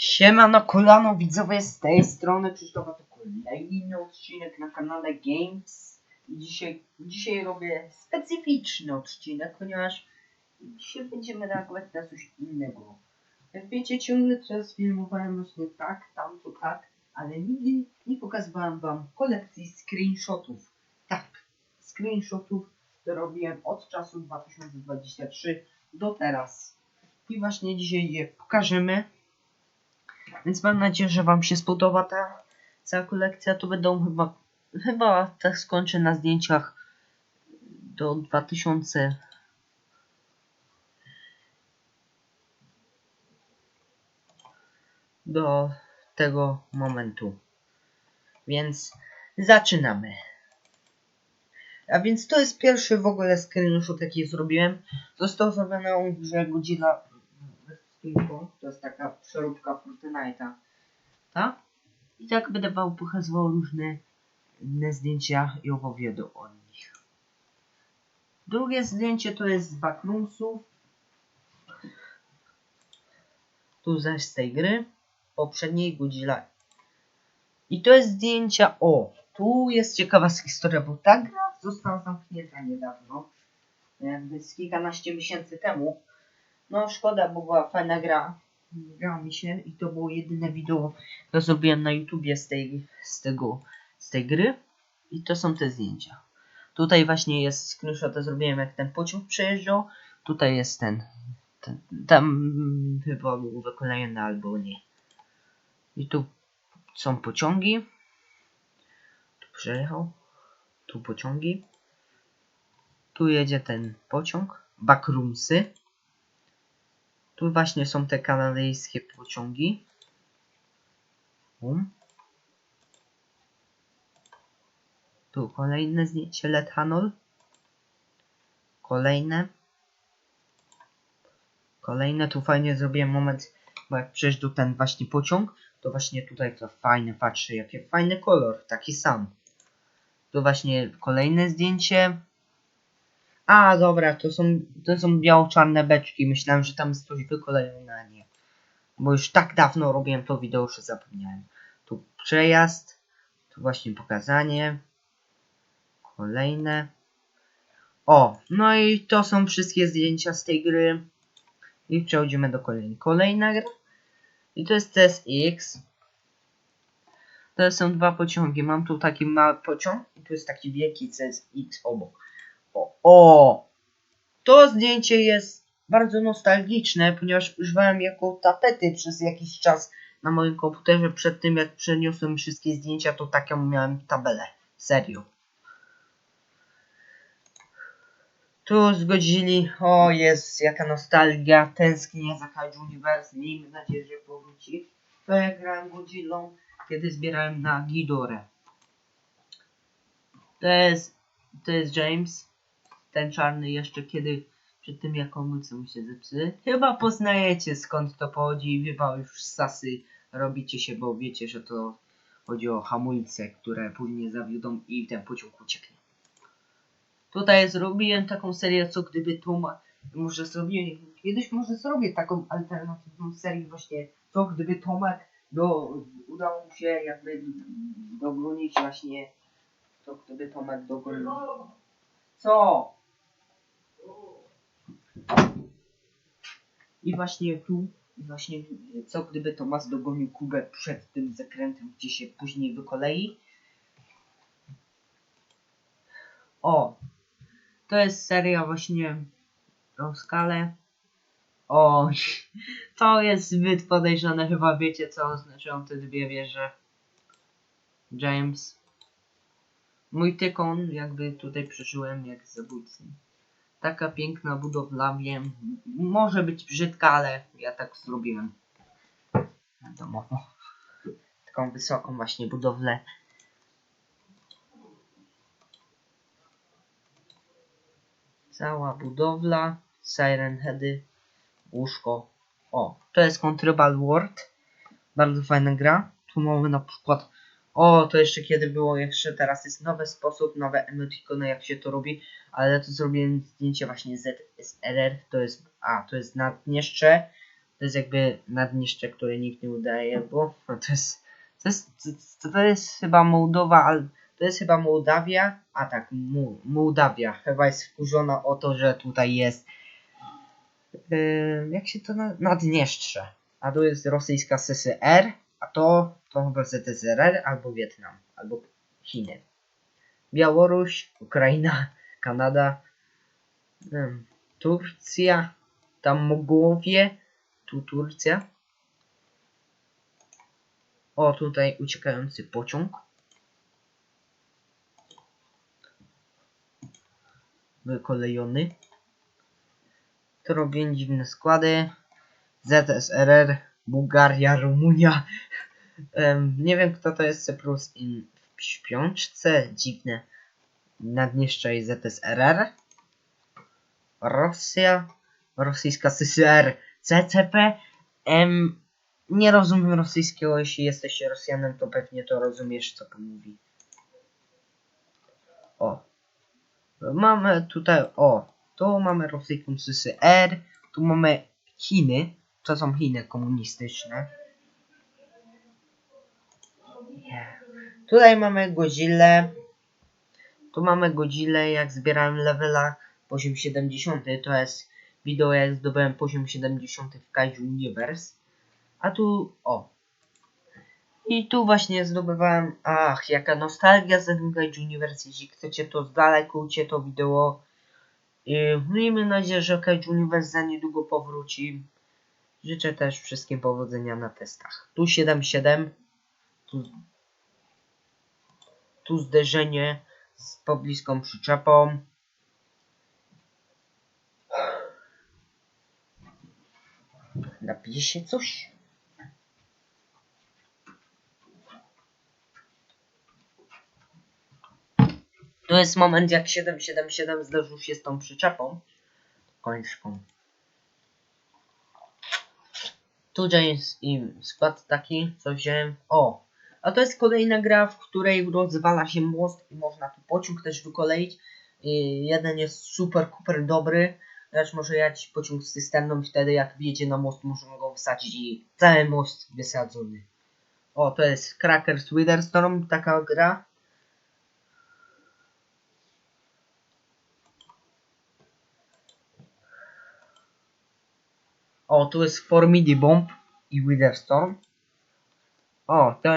Siema na kolano widzowie z tej strony Krzysztofa to kolejny odcinek na kanale Games i dzisiaj, dzisiaj robię specyficzny odcinek, ponieważ dzisiaj będziemy reagować na coś innego. Jak wiecie ciągle teraz filmowałem właśnie tak, tam to tak, ale nigdy nie pokazywałem wam kolekcji screenshotów. Tak, screenshotów, które robiłem od czasu 2023 do teraz. I właśnie dzisiaj je pokażemy. Więc mam nadzieję, że Wam się spodoba ta cała kolekcja. To będą chyba, chyba tak skończę na zdjęciach do 2000. Do tego momentu. Więc zaczynamy. A więc to jest pierwszy w ogóle screenshot jaki zrobiłem. Został zrobiony on w grze To jest taka przeróbka Fortnite'a. Tak? I tak będę wam pokazywał różne inne zdjęcia i opowiadał o nich. Drugie zdjęcie to jest z backroomsów. Tu zaś z tej gry. Poprzedniej Godzilla. I to jest zdjęcia o. Tu jest ciekawa historia, bo ta gra została zamknięta niedawno. Jakby z kilkanaście miesięcy temu. No szkoda, bo była fajna gra. Grała mi się i to było jedyne wideo, które zrobiłem na YouTubie z tej, z tego, z tej gry. I to są te zdjęcia. Tutaj właśnie jest screenshot, zrobiłem jak ten pociąg przejeżdżał. Tutaj jest ten, ten tam chyba był wykolejony albo nie. I tu są pociągi. Tu przejechał. Tu pociągi. Tu jedzie ten pociąg. Backroomsy. Tu właśnie są te kanadyjskie pociągi. Bum. Tu kolejne zdjęcie Lethanol. Kolejne. Kolejne. Tu fajnie zrobiłem moment, bo jak przejeżdżał ten właśnie pociąg, to właśnie tutaj to fajne, patrzę, jaki fajny kolor, taki sam. Tu właśnie kolejne zdjęcie. A, dobra, to są, to są biało-czarne beczki. Myślałem, że tam jest coś wykolejone. Bo już tak dawno robiłem to wideo, że zapomniałem. Tu przejazd. Tu właśnie pokazanie. Kolejne. O, no i to są wszystkie zdjęcia z tej gry. I przechodzimy do kolejnej. Kolejna gra. I to jest CSX. To są dwa pociągi. Mam tu taki mały pociąg i tu jest taki wielki CSX obok. O! To zdjęcie jest bardzo nostalgiczne, ponieważ używałem jako tapety przez jakiś czas na moim komputerze. Przed tym jak przeniosłem wszystkie zdjęcia, to taką miałem tabelę. Serio. Tu zgodzili. O, jest jaka nostalgia. Tęsknię za Kaiju Universe. Miejmy nadzieję, że powróci. To jak grałem Godzillą, kiedy zbierałem na Gidorę. To jest, to jest James. Ten czarny jeszcze kiedy przed tym jak komórce mu się zepsuje. Chyba poznajecie skąd to pochodzi. Chyba już sasy robicie się, bo wiecie, że to chodzi o hamulce, które później zawiodą i ten pociąg ucieknie. Tutaj zrobiłem taką serię, co gdyby to ma... Może zrobię... Kiedyś może zrobię taką alternatywną serię właśnie, co gdyby Tomek do, udało mu się jakby dogonić właśnie, co gdyby Tomek dogonił. Co? I właśnie tu, właśnie co gdyby Tomas dogonił Kubę przed tym zakrętem, gdzie się później wykolei. O, to jest seria właśnie o skalę. O, to jest zbyt podejrzane, chyba wiecie co oznaczają te dwie wieże. James. Mój tykon, jakby tutaj przeżyłem jak zabójcy. Taka piękna budowla, wiem, może być brzydka, ale ja tak zrobiłem. Wiadomo. Taką wysoką właśnie budowlę. Cała budowla, Siren Heady, łóżko. O, to jest Contribal World. Bardzo fajna gra. Tu mamy na przykład. O, to jeszcze kiedy było, jeszcze teraz jest nowy sposób, nowe emotikony, jak się to robi, ale to zrobiłem zdjęcie właśnie ZSRR, to jest, a, to jest Naddniestrze, To jest jakby Naddniestrze, które nikt nie udaje, bo no to jest, to jest, to, jest chyba Mołdowa, ale to jest chyba Mołdawia, a tak, Mołdawia. Chyba jest wkurzona o to, że tutaj jest yy, jak się to na, Naddniestrze, a tu jest rosyjska CSR, a to, to chyba ZSRR albo Wietnam, albo Chiny. Białoruś, Ukraina, Kanada, em, Turcja, tam Mogowie, tu Turcja. O, tutaj uciekający pociąg. Wykolejony. To robią dziwne składy. ZSRR, Bułgaria, Rumunia. Nie wiem kto to jest Cyprus in w śpiączce. Dziwne. Naddniestrze i ZSRR. Rosja. Rosyjska CSR. CCP. Em, nie rozumiem rosyjskiego. Jeśli jesteś Rosjanem, to pewnie to rozumiesz, co to mówi. O. Mamy tutaj, o. Tu mamy rosyjską CSR. Tu mamy Chiny. To są Chiny komunistyczne. Tutaj mamy Godzilla. Tu mamy Godzilla, jak zbierałem levela poziom 70. To jest wideo, jak zdobyłem poziom 70 w Kaiju Universe. A tu, o. I tu właśnie zdobywałem, ach, jaka nostalgia tym Kaiju Universe. Jeśli chcecie, to zalajkujcie to wideo. I miejmy nadzieję, że Kaiju Universe za niedługo powróci. Życzę też wszystkim powodzenia na testach. Tu 7-7. Tu, tu zderzenie z pobliską przyczepą. Napije się coś? To jest moment, jak 777 zderzył się z tą przyczepą. Kończką. Tu jest i skład taki, co wziąłem. O! A to jest kolejna gra, w której rozwala się most i można tu pociąg też wykoleić. I jeden jest super, super dobry. Lecz może jechać pociąg z cysterną wtedy jak wjedzie na most, możemy go wysadzić i cały most wysadzony. O, to jest Crackers Witherstorm, taka gra. O, tu jest Formidi Bomb i Witherstorm. O, to,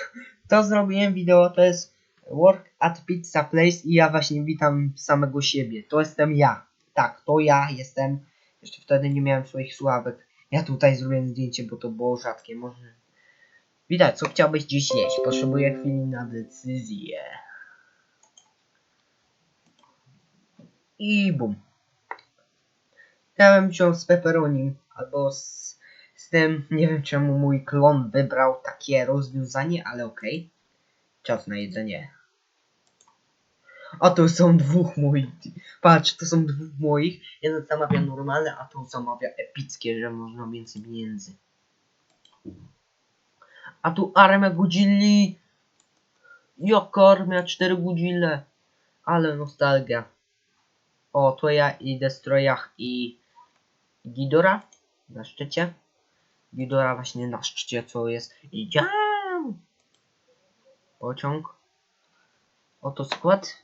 to zrobiłem wideo, to jest Work at Pizza Place i ja właśnie witam samego siebie. To jestem ja. Tak, to ja jestem. Jeszcze wtedy nie miałem swoich sławek. Ja tutaj zrobiłem zdjęcie, bo to było rzadkie. Może. Widać, co chciałbyś dziś jeść. Potrzebuję chwili na decyzję. I bum. Ja bym wziął z pepperoni albo z, z tym, nie wiem czemu mój klon wybrał takie rozwiązanie, ale okej. Czas na jedzenie. A tu są dwóch moich. Patrz, to są dwóch moich. Jeden zamawia normalne, a tu zamawia epickie, że można więcej pieniędzy. A tu armia Godzilli. Jaka armia? Cztery Godzille. Ale nostalgia. O, to ja i Destrojach i Gidora na szczycie. Gidora właśnie na szczycie, co jest. Idziam! Pociąg. Oto skład.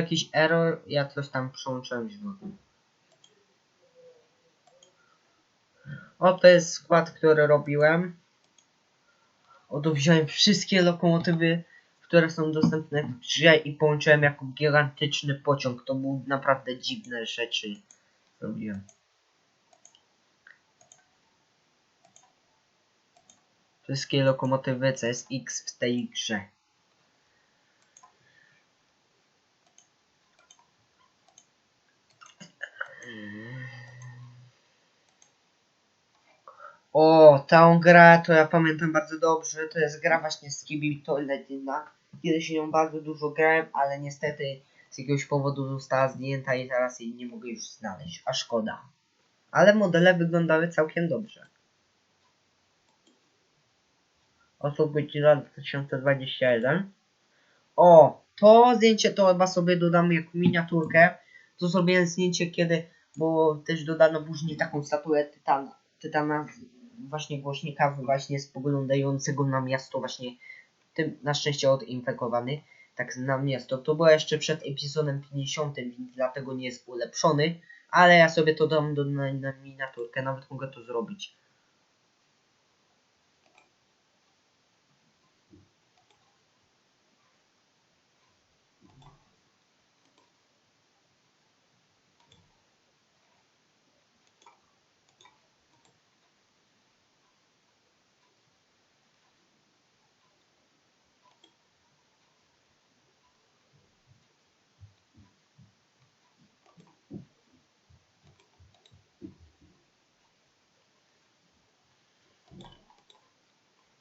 Jakiś error, ja coś tam przełączyłem źle. O, to jest skład, który robiłem. Oto wziąłem wszystkie lokomotywy, które są dostępne w grze i połączyłem jako gigantyczny pociąg. To były naprawdę dziwne rzeczy. Robiłem. Wszystkie lokomotywy CSX w tej grze. O, tę grę to ja pamiętam bardzo dobrze. To jest gra właśnie z Kibi Toiletina. kiedyś nią bardzo dużo grałem, ale niestety z jakiegoś powodu została zdjęta i teraz jej nie mogę już znaleźć, a szkoda. Ale modele wyglądały całkiem dobrze. Oto godzina 2021. O, to zdjęcie to chyba sobie dodamy jako miniaturkę. To zrobiłem zdjęcie kiedy, bo też dodano później taką statuę Tytana. Tytana właśnie głośnika właśnie spoglądającego na miasto właśnie tym na szczęście odinfekowany. Tak na miasto. To było jeszcze przed epizodem 50, więc dlatego nie jest ulepszony. Ale ja sobie to dam do, na, na miniaturkę, nawet mogę to zrobić.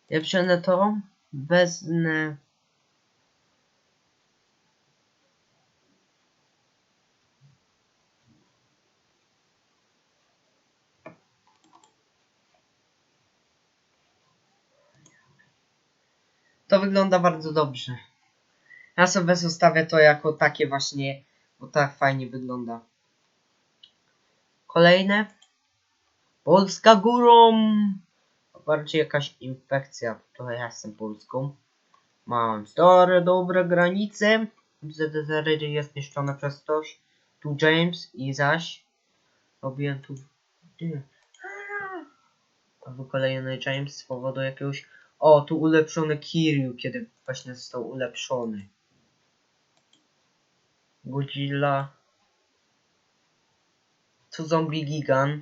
Ja wziąłem to, wezmę... To wygląda bardzo dobrze. Ja sobie zostawię to jako takie właśnie, bo tak fajnie wygląda. Kolejne. Polska górą! Bardziej jakaś infekcja. To ja jestem Polską. Mam stare, dobre granice. ZDR jest niszczone przez ktoś. Tu James i zaś. Robiłem tu... Albo kolejny James z powodu jakiegoś... O, tu ulepszony Kiryu, kiedy właśnie został ulepszony. Godzilla. Tu zombie Gigan.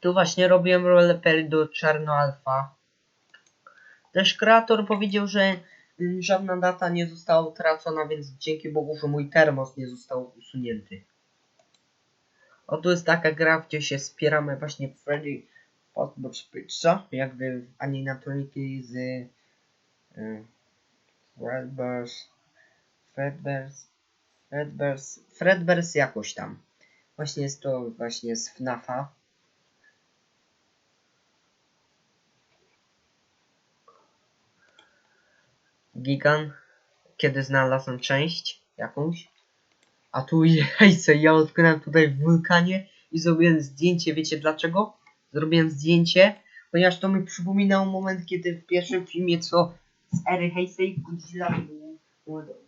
Tu właśnie robiłem roleplay do Czarno Alpha. Też kreator powiedział, że mm, żadna data nie została utracona, więc dzięki Bogu, że mój termos nie został usunięty. Oto jest taka gra, gdzie się wspieramy właśnie Freddy Fazbear's Pizza, jakby animatroniki z y, Fredbear's Fredbear's Fredbear's Fredbear's jakoś tam. Właśnie jest to właśnie z FNAFa. Gigan, kiedy znalazłem część jakąś. A tu jejce, ja odkryłem tutaj w wulkanie i zrobiłem zdjęcie. Wiecie dlaczego? Zrobiłem zdjęcie, ponieważ to mi przypominało moment, kiedy w pierwszym filmie, co z ery Heisei Godzilla był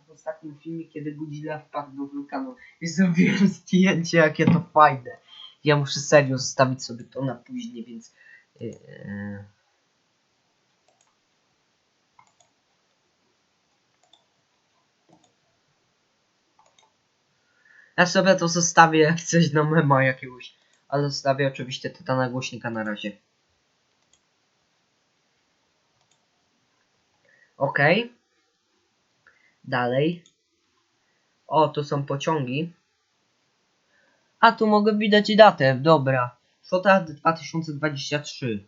w ostatnim filmie, kiedy Godzilla wpadł do wulkanu. I zrobiłem zdjęcie, jakie to fajne. Ja muszę serio zostawić sobie to na później, więc... Yy, Ja sobie to zostawię jak coś na mema jakiegoś. Ale zostawię oczywiście tytana głośnika na razie. Okej. Dalej. O, tu są pociągi. A, tu mogę widać i datę. Dobra. Szota 2023.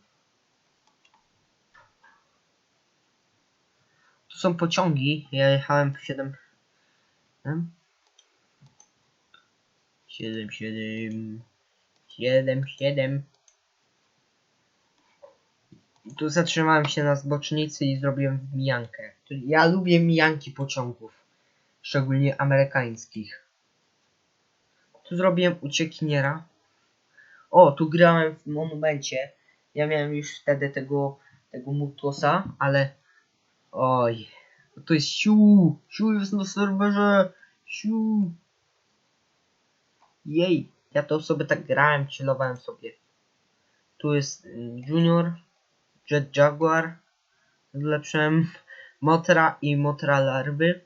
Tu są pociągi. Ja jechałem w 7... Hmm? 7, 7, 7, 7. I Tu zatrzymałem się na zbocznicy i zrobiłem mijankę. Ja lubię mijanki pociągów. Szczególnie amerykańskich. Tu zrobiłem uciekiniera. O, tu grałem w monumencie. Ja miałem już wtedy tego, tego Mutosa, ale... Oj. To jest siu! Siu jest na serwerze! Siu! Jej, ja to sobie tak grałem, chillowałem sobie. Tu jest y, Junior, Jet Jaguar, zlepszyłem Motra i Motra larwy.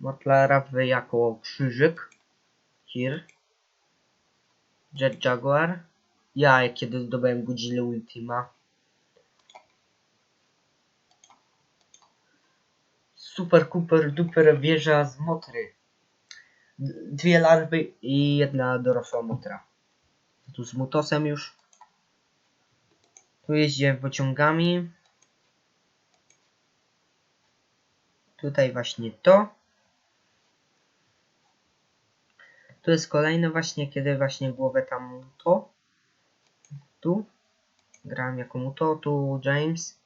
Motra larwy jako krzyżyk, Kir, Jet Jaguar. Ja kiedy zdobyłem Godzilla Ultima. Super, super, duper wieża z Motry. Dwie larwy i jedna dorosła motra. Tu z mutosem już. Tu jeździłem pociągami. Tutaj właśnie to. Tu jest kolejne właśnie, kiedy właśnie głowę tam to. Tu. Grałem jako muto, tu James.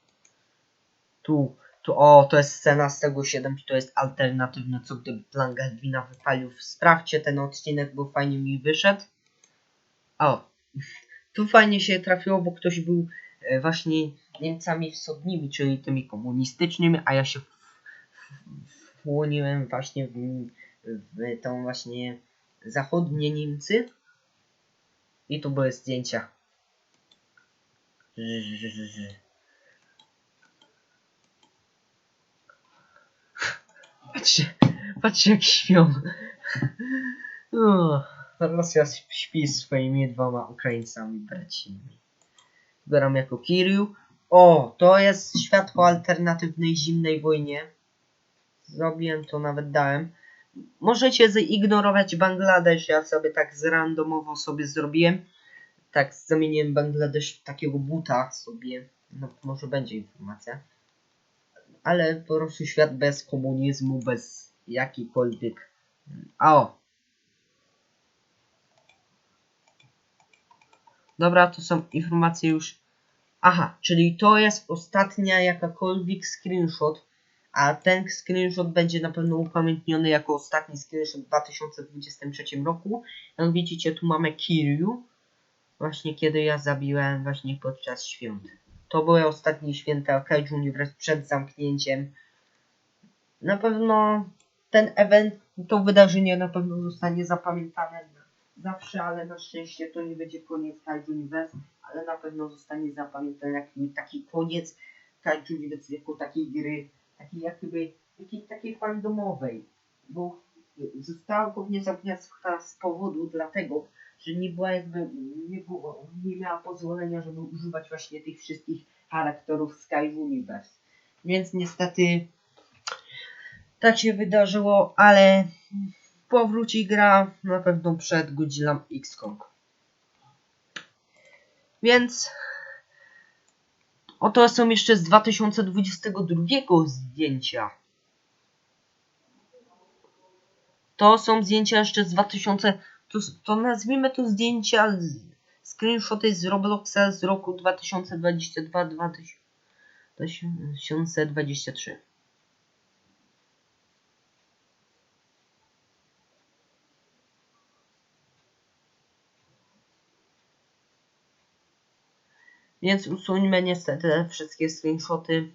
Tu, tu, o, to jest scena z tego 7, to jest alternatywne, co gdyby plan Galwina wypalił. Sprawdźcie ten odcinek, bo fajnie mi wyszedł. O, tu fajnie się trafiło, bo ktoś był e, właśnie Niemcami wschodnimi, czyli tymi komunistycznymi, a ja się wchłoniłem właśnie w, w tą właśnie zachodnie Niemcy. I tu były zdjęcia. Patrzcie, patrzcie jak śpią. O, Rosja śpi z swoimi dwoma Ukraińcami braćmi. Gram jako Kiryu. O, to jest świat po alternatywnej zimnej wojnie. Zrobiłem to, nawet dałem. Możecie zignorować Bangladesz, ja sobie tak zrandomowo sobie zrobiłem. Tak zamieniłem Bangladesz w takiego buta sobie. No może będzie informacja. Ale po prostu świat bez komunizmu, bez jakikolwiek... A o! Dobra, to są informacje już... Aha, czyli to jest ostatnia jakakolwiek screenshot, a ten screenshot będzie na pewno upamiętniony jako ostatni screenshot w 2023 roku. Jak widzicie, tu mamy Kiryu, właśnie kiedy ja zabiłem właśnie podczas świąt. To były ostatnie święta Kaiju Universe przed zamknięciem. Na pewno ten event, to wydarzenie na pewno zostanie zapamiętane zawsze, ale na szczęście to nie będzie koniec Kaiju Universe, ale na pewno zostanie zapamiętany taki koniec Kaiju Universe jako takiej gry, takiej jakby, takiej, takiej fandomowej, bo została głównie zamknięta z powodu dlatego, że nie była jakby, nie, było, nie miała pozwolenia, żeby używać właśnie tych wszystkich charakterów Sky Universe. Więc niestety tak się wydarzyło, ale powróci gra na pewno przed Godzilla X Kong. Więc oto są jeszcze z 2022 zdjęcia. To są zdjęcia jeszcze z 2000. To, to nazwijmy to zdjęcia, screenshoty z Robloxa z roku 2022-2023. Więc usuńmy niestety te wszystkie screenshoty.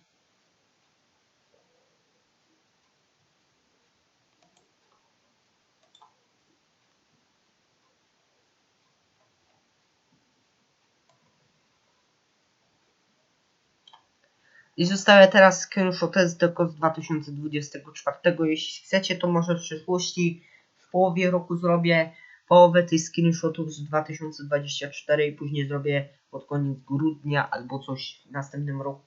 I zostawię teraz screenshoty z tylko z 2024. Jeśli chcecie, to może w przyszłości w połowie roku zrobię połowę tych screenshotów z 2024 i później zrobię pod koniec grudnia albo coś w następnym roku.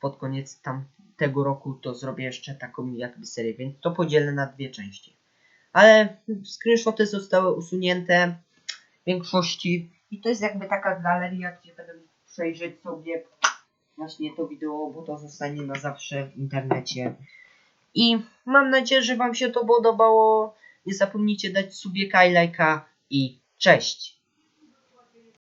Pod koniec tamtego roku to zrobię jeszcze taką jakby serię, więc to podzielę na dwie części. Ale screenshoty zostały usunięte w większości i to jest jakby taka galeria, gdzie będę przejrzeć sobie właśnie to wideo, bo to zostanie na zawsze w internecie. I mam nadzieję, że Wam się to podobało. Nie zapomnijcie dać subieka i lajka i cześć!